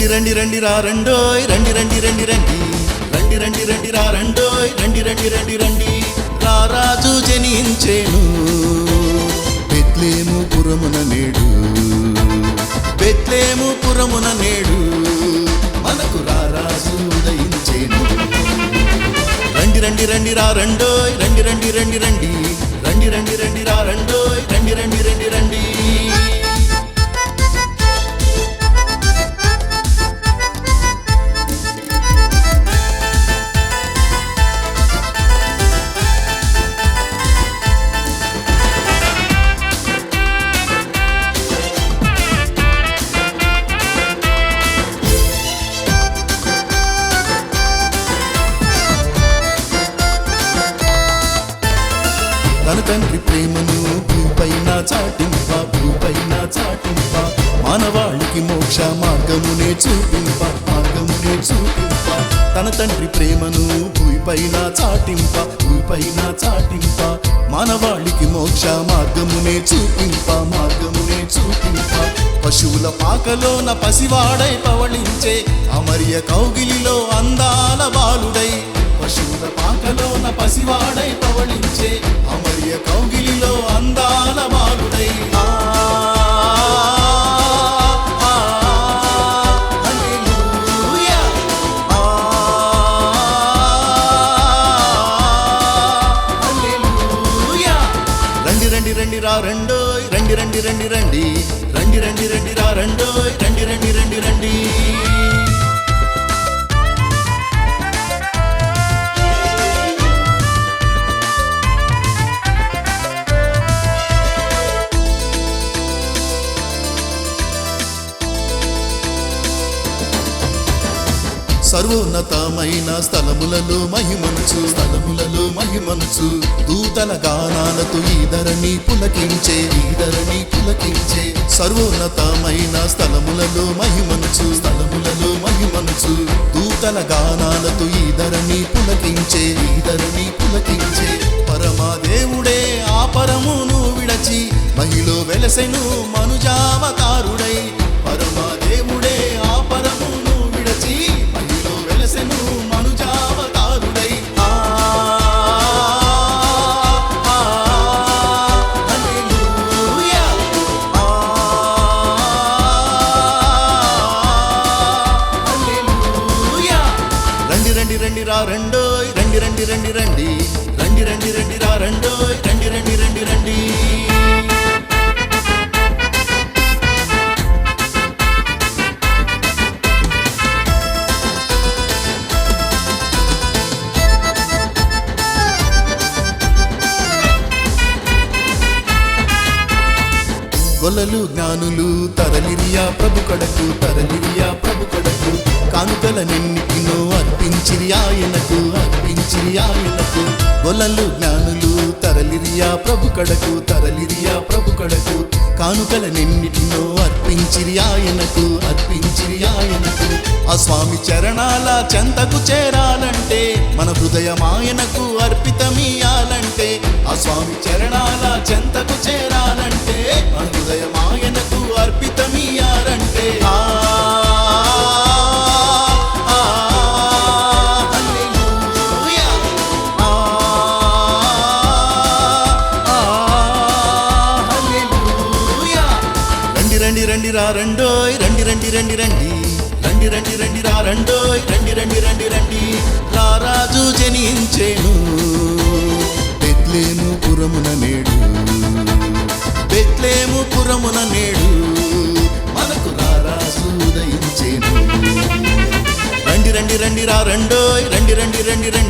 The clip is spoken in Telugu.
రండి రండి రండి రా రండోయ్ రండి రండి రండి రండి రండి రండి రండి రా రండోయ్ రండి రండి రండి రండి రా రాజు జనించేను బెత్లేము పురమున నేడు బెత్లేము పురమున నేడు మనకు రారాజు ఉదయించేను రండి రండి రండి రా రండోయ్ రండి రండి రండి రండి రండి రండి రండి రా రండోయ్ తండ్రి ప్రేమను భూపైన చాటింప భూపైన చాటింప. మానవాళికి మోక్ష మార్గమునే చూపింప మార్గమునే చూపింప. తన తండ్రి ప్రేమను భూపైన చాటింప భూపైన చాటింప. మానవాళికి మోక్ష మార్గమునే చూపింప మార్గమునే చూపింప. పశువుల పాకలోన పసివాడై పవళించే అమర్య కౌగిలిలో అందాల బాలుడై. పశువుల పాకలోన పసివాడై రండి రండి రా రెండోయ్. రండి రండి రండి రండి. రండి రండి రండి రా రెండోయ్. రండి రండి రండి రండి సర్వోన్నతమైన స్థలములలో మహిమనుచు. స్థలములలో మహిమనుచు. దూతల గానాలతో ఈ ధరణి పులకించే ఈ ధరణి పులకించే. సర్వోన్నతమైన స్థలములలో మహిమనుచు. స్థలములలో మహిమనుచు. దూతల గానాలతో ఈ ధరణి పులకించే ఈ ధరణి పులకించే. పరమాదేవుడే ఆ పరమును విడచి మహిళ వెలసెను మనుజా రండి రండి రండి రా రెండోయ్. రండి రండి రండి రండి. రండి రండి రండి రా రెండోయ్. రండి రండి రండి రండి. గొల్లలు జ్ఞానులు తరలిరియా ప్రభు కడకు తరలిరియా ప్రభు కడకు. కానుకల నిన్నిటినో అర్పించిరి ఆయనకు అర్పించిరి ఆయనకు. గొల్లలు జ్ఞానులు తరలిరియా ప్రభు కడకు తరలిరియా ప్రభు కడకు. కానుకల నిన్నిటినో అర్పించిరి ఆయనకు అర్పించిరి ఆయనకు. ఆ స్వామి చరణాల చెంతకు చేరాలంటే మన హృదయం ఆయనకు అర్పితమీయాలంటే రండి రండి రా రండోయ్ రండి రండి రండి రండి రండి రండి రండి రా రండోయ్ రండి రండి రండి రండి రారాజు జనించేను బెత్లేము పురమున నేడు బెత్లేము పురమున నేడు మనకు రారాజు ఉదయించేను రండి రండి రండి రా రండోయ్ రండి రండి రండి రండి